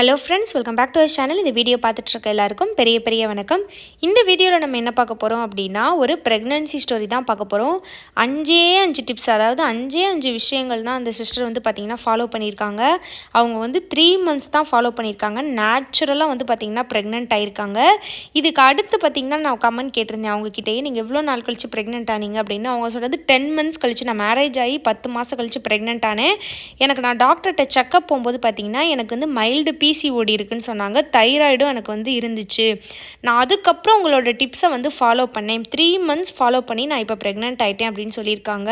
Hello friends welcome back to our channel இந்த video பார்த்துட்ருக்க எல்லாருக்கும் பெரிய பெரிய வணக்கம். இந்த வீடியோவில் நம்ம என்ன பார்க்க போகிறோம் அப்படின்னா ஒரு ப்ரெக்னன்சி ஸ்டோரி தான் பார்க்க போகிறோம் அஞ்சே அஞ்சு டிப்ஸ் அதாவது அஞ்சே அஞ்சு விஷயங்கள் தான் அந்த சிஸ்டர் வந்து பார்த்திங்கன்னா ஃபாலோ பண்ணியிருக்காங்க. அவங்க வந்து த்ரீ மந்த்ஸ் தான் ஃபாலோ பண்ணியிருக்காங்க. நேச்சுரலாக வந்து பார்த்திங்கன்னா ப்ரெக்னென்ட் ஆகியிருக்காங்க இதுக்கு அடுத்து பார்த்திங்கன்னா நான் கமெண்ட் கேட்டிருந்தேன். அவங்கக்கிட்டேயே நீங்கள் எவ்வளோ நாள் கழித்து ப்ரெக்னென்ட் ஆனீங்க அப்படின்னு. அவங்க சொல்கிறது டென் மந்த்ஸ் கழிச்சு நான் மேரேஜ் ஆகி பத்து மாதம் கழிச்சு ப்ரெக்னென்ட் ஆனேன். எனக்கு நான் டாக்டர்கிட்ட செக்கப் போகும்போது பார்த்திங்கன்னா எனக்கு வந்து மைல்டு பிசிஓடி இருக்குன்னு சொன்னாங்க. தைராய்டும் எனக்கு வந்து இருந்துச்சு. நான் அதுக்கப்புறம் உங்களோட டிப்ஸை வந்து ஃபாலோ பண்ணேன். த்ரீ மந்த்ஸ் ஃபாலோ பண்ணி நான் இப்போ ப்ரெக்னென்ட் ஆகிட்டேன் அப்படின்னு சொல்லியிருக்காங்க.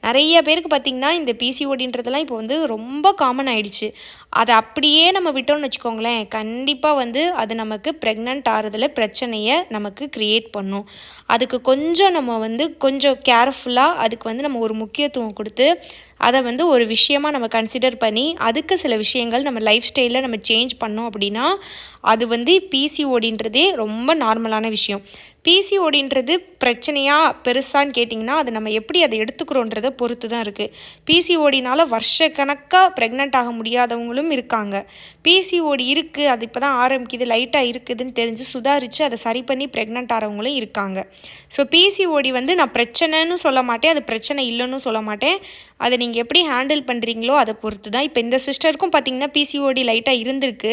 நிறைய பேருக்கு பார்த்திங்கன்னா இந்த பிசிஓடின்றதெல்லாம் இப்போ வந்து ரொம்ப காமன் ஆயிடுச்சு. அதை அப்படியே நம்ம விட்டோம்னு வச்சுக்கோங்களேன். கண்டிப்பாக வந்து அது நமக்கு ப்ரெக்னென்ட் ஆகிறதுல பிரச்சனையை நமக்கு க்ரியேட் பண்ணும். அதுக்கு கொஞ்சம் நம்ம வந்து கொஞ்சம் கேர்ஃபுல்லாக அதுக்கு வந்து நம்ம ஒரு முக்கியத்துவம் கொடுத்து அதை வந்து ஒரு விஷயமா நம்ம கன்சிடர் பண்ணி அதுக்கு சில விஷயங்கள் நம்ம லைஃப் ஸ்டைலில் நம்ம சேஞ்ச் பண்ணோம் அப்படின்னா அது வந்து பிசிஓடின்றதே ரொம்ப நார்மலான விஷயம். பிசிஓடின்றது பிரச்சனையாக பெருசான்னு கேட்டிங்கன்னா அது நம்ம எப்படி அதை எடுத்துக்கிறோன்றதை பொறுத்து தான் இருக்குது பிசிஓடினால் வருஷக்கணக்காக ப்ரெக்னென்ட் ஆக முடியாதவங்களும் இருக்காங்க. பிசிஓடி இருக்குது அது இப்போ தான் ஆரம்பிக்குது லைட்டாக இருக்குதுன்னு தெரிஞ்சு சுதாரித்து அதை சரி பண்ணி ப்ரெக்னென்ட் ஆகிறவங்களும் இருக்காங்க. ஸோ பிசிஓடி வந்து நான் பிரச்சனைன்னு சொல்ல மாட்டேன் அது பிரச்சனை இல்லைன்னு சொல்ல மாட்டேன். அதை நீங்கள் எப்படி ஹேண்டில் பண்ணுறீங்களோ அதை பொறுத்து தான் இப்போ இந்த சிஸ்டருக்கும் பார்த்தீங்கன்னா பிசிஓடி லைட்டாக இருந்திருக்கு.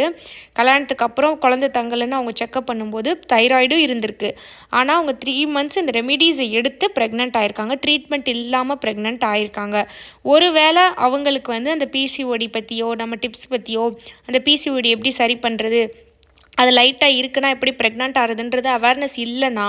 கல்யாணத்துக்கு அப்புறம் குழந்தை தங்கலைன்னு அவங்க செக்கப் பண்ணும்போது தைராய்டும் இருந்திருக்கு. ஆனால் அவங்க த்ரீ மந்த்ஸ் இந்த ரெமிடிஸை எடுத்து ப்ரெக்னென்ட் ஆயிருக்காங்க. ட்ரீட்மெண்ட் இல்லாமல் ப்ரெக்னென்ட் ஆயிருக்காங்க. ஒருவேளை அவங்களுக்கு வந்து அந்த பிசிஓடி பற்றியோ நம்ம டிப்ஸ் பற்றியோ அந்த பிசிஓடி எப்படி சரி பண்ணுறது அது லைட்டாக இருக்குன்னா எப்படி ப்ரெக்னென்ட் ஆகுதுன்றது அவேர்னஸ் இல்லைன்னா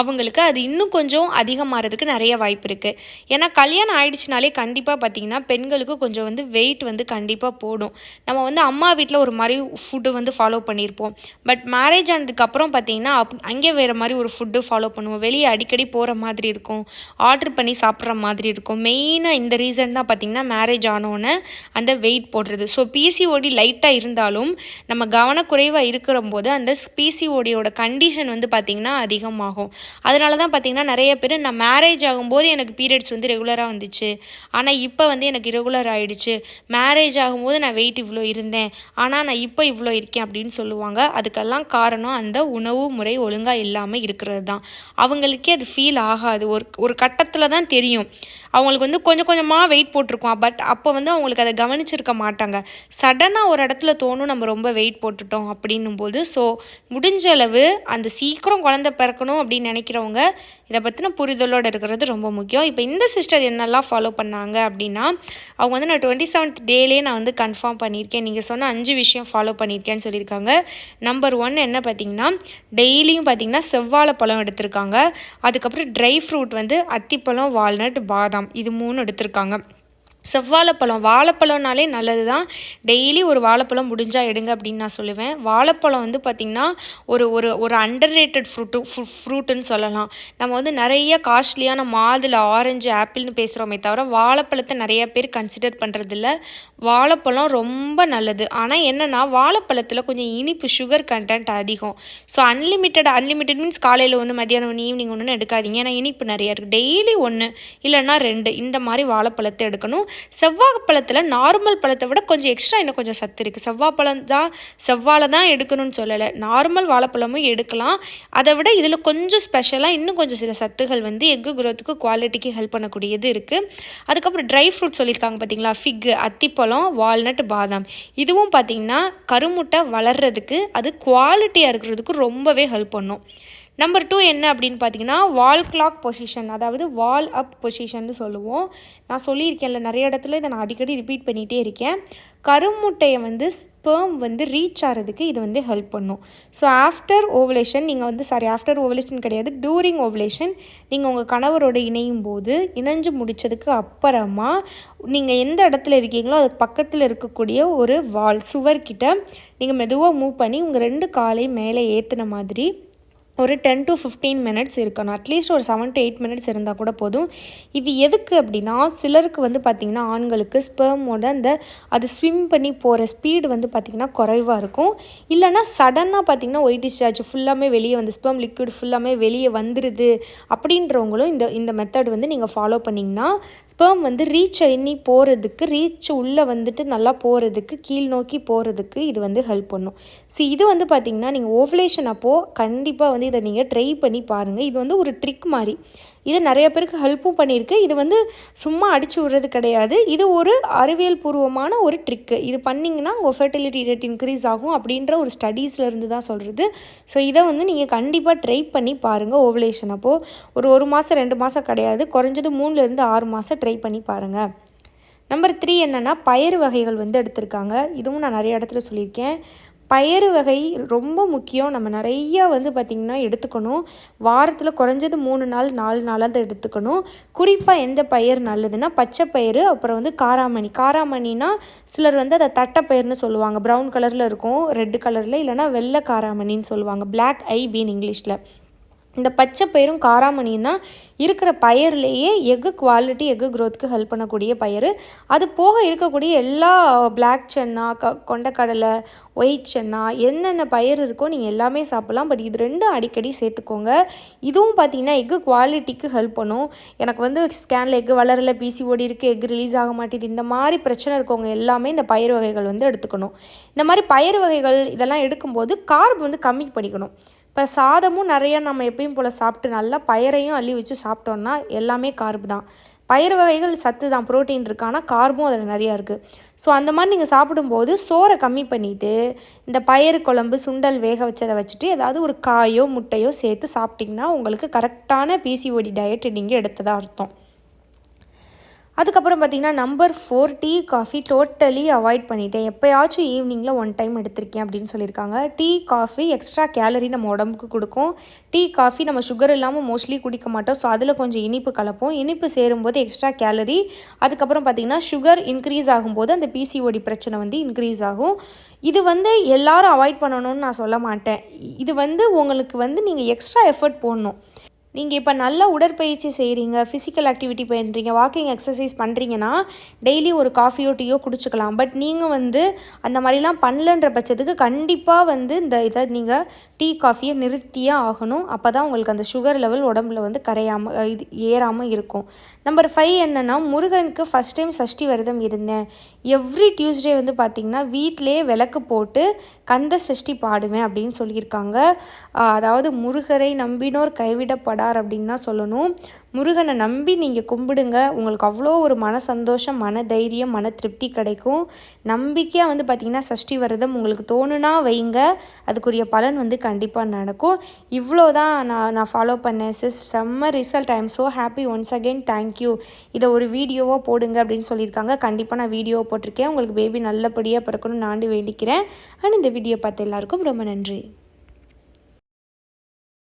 அவங்களுக்கு அது இன்னும் கொஞ்சம் அதிகமாகிறதுக்கு நிறைய வாய்ப்பு இருக்குது ஏன்னா கல்யாணம் ஆயிடுச்சுனாலே கண்டிப்பாக பார்த்திங்கன்னா பெண்களுக்கு கொஞ்சம் வந்து வெயிட் வந்து கண்டிப்பாக போடும். நம்ம வந்து அம்மா வீட்டில் ஒரு மாதிரி ஃபுட்டு வந்து ஃபாலோ பண்ணியிருப்போம் பட் மேரேஜ் ஆனதுக்கப்புறம் பார்த்திங்கன்னா அப் அங்கே வேறு மாதிரி ஒரு ஃபுட்டு ஃபாலோ பண்ணுவோம். வெளியே அடிக்கடி போகிற மாதிரி இருக்கும். ஆர்டர் பண்ணி சாப்பிட்ற மாதிரி இருக்கும். மெயினாக இந்த ரீசன் தான் பார்த்திங்கன்னா மேரேஜ் ஆனோன்னே அந்த வெயிட் போடுறது. ஸோ பிசிஓடி லைட்டாக இருந்தாலும் நம்ம கவனக்குறைவாக இருக்கிற போது அந்த பிசிஓடியோட கண்டிஷன் வந்து பார்த்திங்கன்னா அதிகமாகும். அதனால தான் பார்த்திங்கன்னா நிறைய பேர் நான் மேரேஜ் ஆகும்போது எனக்கு பீரியட்ஸ் வந்து ரெகுலராக வந்துச்சு. ஆனால் இப்போ வந்து எனக்கு இரகுலர் ஆகிடுச்சு மேரேஜ் ஆகும்போது நான் வெயிட் இவ்வளோ இருந்தேன். ஆனால் நான் இப்போ இவ்வளோ இருக்கேன் அப்படின்னு சொல்லுவாங்க. அதுக்கெல்லாம் காரணம் அந்த உணவு முறை ஒழுங்காக இல்லாமல் இருக்கிறது தான் அவங்களுக்கே அது ஃபீல் ஆகாது. ஒரு ஒரு கட்டத்தில் தான் தெரியும். அவங்களுக்கு வந்து கொஞ்சம் கொஞ்சமாக வெயிட் போட்டிருக்கோம். பட் அப்போ வந்து அவங்களுக்கு அதை கவனிச்சிருக்க மாட்டாங்க. சடனாக ஒரு இடத்துல தோணும் நம்ம ரொம்ப வெயிட் போட்டுட்டோம் அப்படின்னும் போது ஸோ முடிஞ்ச அளவு அந்த சீக்கிரம் குழந்த பிறக்கணும் அப்படின்னு நினைக்கிறவங்க இதை பற்றின புரிதலோடு இருக்கிறது ரொம்ப முக்கியம். இப்போ இந்த சிஸ்டர் என்னெல்லாம் ஃபாலோ பண்ணாங்க அப்படின்னா அவங்க வந்து நான் டுவெண்ட்டி செவன்த் டேலே நான் வந்து கன்ஃபார்ம் பண்ணியிருக்கேன். நீங்கள் சொன்ன அஞ்சு விஷயம் ஃபாலோ பண்ணியிருக்கேன்னு சொல்லியிருக்காங்க. நம்பர் ஒன் என்ன பார்த்தீங்கன்னா டெய்லியும் பார்த்தீங்கன்னா செவ்வாழை பழம் எடுத்திருக்காங்க. அதுக்கப்புறம் ட்ரை ஃப்ரூட் வந்து அத்திப்பழம் வால்நட் பாதாம் இது மூணு எடுத்திருக்காங்க. செவ்வாழைப்பழம். வாழைப்பழம்னாலே நல்லது தான் டெய்லி ஒரு வாழைப்பழம் முடிஞ்சால் எடுங்க அப்படின்னு நான் சொல்லுவேன். வாழைப்பழம் வந்து பார்த்திங்கன்னா ஒரு ஒரு ஒரு அண்டர் ரேட்டட் ஃப்ரூட்டு ஃப்ரூட்டுன்னு சொல்லலாம். நம்ம வந்து நிறைய காஸ்ட்லியான மாதுளை ஆரஞ்சு ஆப்பிள்னு பேசுகிறோமே தவிர வாழைப்பழத்தை நிறைய பேர் கன்சிடர் பண்ணுறதில்ல வாழைப்பழம் ரொம்ப நல்லது. ஆனால் என்னென்னா வாழைப்பழத்தில் கொஞ்சம் இனிப்பு சுகர் கண்டென்ட் அதிகம். ஸோ அன்லிமிட்டட் அன்லிமிட்டட் மீன்ஸ் காலையில் ஒன்று மதியானம் ஒன்று ஈவினிங் ஒன்று எடுக்காதீங்க. ஏன்னா இனிப்பு நிறையா இருக்குது டெய்லி ஒன்று இல்லைன்னா ரெண்டு இந்த மாதிரி வாழைப்பழத்தை எடுக்கணும். செவ்வாய் பழத்தில் நார்மல் பழத்தை விட கொஞ்சம் எக்ஸ்ட்ரா இன்னும் கொஞ்சம் சத்து இருக்குது செவ்வாய் பழம் தான் செவ்வாழை தான் எடுக்கணும்னு சொல்லலை. நார்மல் வாழைப்பழமும் எடுக்கலாம். அதை விட இதில் கொஞ்சம் ஸ்பெஷலாக இன்னும் கொஞ்சம் சில சத்துகள் வந்து எக்கு குரோத்துக்கு குவாலிட்டிக்கு ஹெல்ப் பண்ணக்கூடியது இருக்குது அதுக்கப்புறம் ட்ரை ஃப்ரூட் சொல்லியிருக்காங்க பார்த்தீங்களா ஃபிக் அத்திப்பழம் வால்நட் பாதாம். இதுவும் பார்த்திங்கன்னா கருமுட்டை வளர்கிறதுக்கு அது குவாலிட்டியாக இருக்கிறதுக்கு ரொம்பவே ஹெல்ப் பண்ணும். நம்பர் டூ என்ன அப்படின்னு பார்த்தீங்கன்னா வால் கிளாக் பொசிஷன் அதாவது வால் அப் பொசிஷன் சொல்லுவோம். நான் சொல்லியிருக்கேன்ல நிறைய இடத்துல இதை நான் அடிக்கடி ரிப்பீட் பண்ணிகிட்டே இருக்கேன். கருமுட்டையை வந்து ஸ்பேம் வந்து ரீச் ஆகிறதுக்கு இது வந்து ஹெல்ப் பண்ணும். ஸோ ஆஃப்டர் ஓவலேஷன் நீங்கள் வந்து சாரி ஆஃப்டர் ஓவலேஷன் கிடையாது டூரிங் ஓவலேஷன் நீங்கள் உங்கள் கணவரோடு இணையும் போது இணைஞ்சு முடித்ததுக்கு அப்புறமா நீங்கள் எந்த இடத்துல இருக்கீங்களோ அதுக்கு பக்கத்தில் இருக்கக்கூடிய ஒரு வால் சுவர்கிட்ட நீங்கள் மெதுவாக மூவ் பண்ணி உங்கள் ரெண்டு காலையும் மேலே ஏற்றின மாதிரி ஒரு டென் டு ஃபிஃப்டீன் மினிட்ஸ் இருக்கணும். அட்லீஸ்ட் ஒரு செவன் டு எயிட் மினிட்ஸ் இருந்தால் கூட போதும். இது எதுக்கு அப்படின்னா சிலருக்கு வந்து பார்த்திங்கன்னா ஆண்களுக்கு ஸ்பெர்மோட அந்த அது ஸ்விம் பண்ணி போகிற ஸ்பீடு வந்து பார்த்திங்கன்னா குறைவாக இருக்கும். இல்லைனா சடனாக பார்த்திங்கன்னா ஒயிட் டிஸ்சார்ஜ் ஃபுல்லாமே வெளியே வந்து ஸ்பெர்ம் லிக்விட் ஃபுல்லாமே வெளியே வந்துடுது அப்படின்றவங்களும் இந்த இந்த மெத்தட் வந்து நீங்கள் ஃபாலோ பண்ணிங்கன்னா ஸ்பெர்ம் வந்து ரீச் எண்ணி போகிறதுக்கு ரீச் உள்ளே வந்துட்டு நல்லா போகிறதுக்கு கீழ் நோக்கி போகிறதுக்கு இது வந்து ஹெல்ப் பண்ணும். ஸோ இது வந்து பார்த்திங்கன்னா நீங்கள் ஓவலேஷன் அப்போது கண்டிப்பாக வந்து இதை நீங்கள் ட்ரை பண்ணி பாருங்கள் இது வந்து ஒரு ட்ரிக் மாதிரி இது நிறைய பேருக்கு ஹெல்ப்பும் பண்ணியிருக்கு. இது வந்து சும்மா அடிச்சு விடுறது கிடையாது. இது ஒரு அறிவியல் பூர்வமான ஒரு ட்ரிக்கு இது பண்ணிங்கன்னா உங்கள் ஃபெர்டிலிட்டி ரேட் இன்க்ரீஸ் ஆகும் அப்படின்ற ஒரு ஸ்டடீஸில் இருந்து தான் சொல்கிறது ஸோ இதை வந்து நீங்கள் கண்டிப்பாக ட்ரை பண்ணி பாருங்கள் ஓவலேஷன் அப்போது ஒரு ஒரு மாதம் ரெண்டு மாதம் கிடையாது. குறைஞ்சது மூணுலேருந்து ஆறு மாதம் ட்ரை பண்ணி பாருங்கள் நம்பர் த்ரீ என்னென்னா பயிர் வகைகள் வந்து எடுத்திருக்காங்க. இதுவும் நான் நிறைய இடத்துல சொல்லியிருக்கேன். பயறு வகை ரொம்ப முக்கியம். நம்ம நிறையா வந்து பார்த்திங்கன்னா எடுத்துக்கணும். வாரத்தில் குறைஞ்சது மூணு நாள் நாலு நாளாக எடுத்துக்கணும். குறிப்பாக எந்த பயிர் நல்லதுன்னா பச்சை பயிறு அப்புறம் வந்து காராமணி. காராமணினா சிலர் வந்து அதை தட்டைப்பயிர்னு சொல்லுவாங்க. ப்ரௌன் கலரில் இருக்கும் ரெட் கலரில் இல்லைனா வெள்ளை காராமணின்னு சொல்லுவாங்க. பிளாக் ஐ பீன் இங்கிலீஷில். இந்த பச்சை பயிரும் காராமணியும் தான் இருக்கிற பயிர்லேயே எக்கு குவாலிட்டி எக்கு க்ரோத்துக்கு ஹெல்ப் பண்ணக்கூடிய பயிர் அது போக இருக்கக்கூடிய எல்லா பிளாக் சென்னா க கொண்டக்கடலை ஒயிட் சென்னா என்னென்ன பயிர் இருக்கோ நீங்கள் எல்லாமே சாப்பிட்லாம். பட் இது ரெண்டும் அடிக்கடி சேர்த்துக்கோங்க. இதுவும் பார்த்தீங்கன்னா எக்கு குவாலிட்டிக்கு ஹெல்ப் பண்ணும். எனக்கு வந்து ஸ்கேனில் எக்கு வளரல ஓடி இருக்குது எக் ரிலீஸ் ஆக மாட்டேது. இந்த மாதிரி பிரச்சனை இருக்கவங்க எல்லாமே இந்த பயிர் வகைகள் வந்து எடுத்துக்கணும். இந்த மாதிரி பயிர் வகைகள் இதெல்லாம் எடுக்கும்போது கார்ப் வந்து கம்மி பண்ணிக்கணும். இப்போ சாதமும் நிறையா நம்ம எப்பயும் போல் சாப்பிட்டு நல்லா பயிரையும் அள்ளி வச்சு சாப்பிட்டோன்னா எல்லாமே கார்பு தான். பயிர் வகைகள் சத்து தான் ப்ரோட்டீன் இருக்கு. ஆனால் கார்பும் அதில் நிறையா இருக்குது ஸோ அந்த மாதிரி நீங்கள் சாப்பிடும்போது சோறை கம்மி பண்ணிவிட்டு இந்த பயிறு குழம்பு சுண்டல் வேக வச்சதை வச்சுட்டு ஏதாவது ஒரு காயோ முட்டையோ சேர்த்து சாப்பிட்டிங்கன்னா உங்களுக்கு கரெக்டான பிசிஓடி டயட் நீங்கள் எடுத்ததாக அர்த்தம். அதுக்கப்புறம் பார்த்திங்கன்னா number four tea coffee totally avoid பண்ணிட்டேன். எப்போயாச்சும் ஈவினிங்கில் ஒன் டைம் எடுத்திருக்கேன் அப்படின்னு சொல்லியிருக்காங்க. டீ காஃபி எக்ஸ்ட்ரா கேலரி நம்ம உடம்புக்கு கொடுக்கும். டீ காஃபி நம்ம சுகர் இல்லாமல் மோஸ்ட்லி குடிக்க மாட்டோம். ஸோ அதில் கொஞ்சம் இனிப்பு கலப்போம். இனிப்பு சேரும்போது எக்ஸ்ட்ரா கேலரி அதுக்கப்புறம் பார்த்திங்கன்னா சுகர் இன்க்ரீஸ் ஆகும்போது அந்த பிசிஓடி பிரச்சனை வந்து இன்க்ரீஸ் ஆகும். இது வந்து எல்லாரும் அவாய்ட் பண்ணணும்னு நான் சொல்ல மாட்டேன். இது வந்து உங்களுக்கு வந்து நீங்கள் எக்ஸ்ட்ரா எஃபர்ட் போடணும். நீங்கள் இப்போ நல்ல உடற்பயிற்சி செய்கிறீங்க ஃபிசிக்கல் ஆக்டிவிட்டி பண்ணுறீங்க வாக்கிங் எக்ஸசைஸ் பண்ணுறீங்கன்னா டெய்லி ஒரு காஃபியோ டீயோ குடிச்சிக்கலாம். பட் நீங்கள் வந்து அந்த மாதிரிலாம் பண்ணலன்ற பட்சத்துக்கு கண்டிப்பாக வந்து இந்த இதை நீங்கள் டீ காஃபியை நிறுத்தியே ஆகணும். அப்போ தான் உங்களுக்கு அந்த சுகர் லெவல் உடம்புல வந்து கரையாமல் இது ஏறாமல் இருக்கும். நம்பர் ஃபைவ் என்னென்னா முருகனுக்கு ஃபஸ்ட் டைம் சஷ்டி விரதம் இருந்தேன். எவ்ரி டியூஸ்டே வந்து பார்த்திங்கன்னா வீட்டிலே விளக்கு போட்டு கந்த சஷ்டி பாடுவேன் அப்படின்னு சொல்லியிருக்காங்க. அதாவது முருகரை நம்பினோர் கைவிடப்படார் அப்படின்னு தான் சொல்லணும். முருகனை நம்பி நீங்கள் கும்பிடுங்க. உங்களுக்கு அவ்வளோ ஒரு மன சந்தோஷம் மன தைரியம் மன திருப்தி கிடைக்கும். நம்பிக்கையாக வந்து பார்த்திங்கன்னா சஷ்டி விரதம் உங்களுக்கு தோணுனா வைங்க. அதுக்குரிய பலன் வந்து கண்டிப்பாக நடக்கும். இவ்வளோ தான் நான் நான் ஃபாலோ பண்ணேன் சிஸ் செம்ம result I am so happy once again thank you இதை ஒரு வீடியோவாக போடுங்க அப்படின்னு சொல்லியிருக்காங்க. கண்டிப்பாக நான் வீடியோ போட்டிருக்கேன். உங்களுக்கு பேபி நல்லபடியாக பிறக்கணும்னு நாண்டு வேண்டிக்கிறேன். அண்ட் இந்த வீடியோ பார்த்து எல்லாருக்கும் ரொம்ப நன்றி.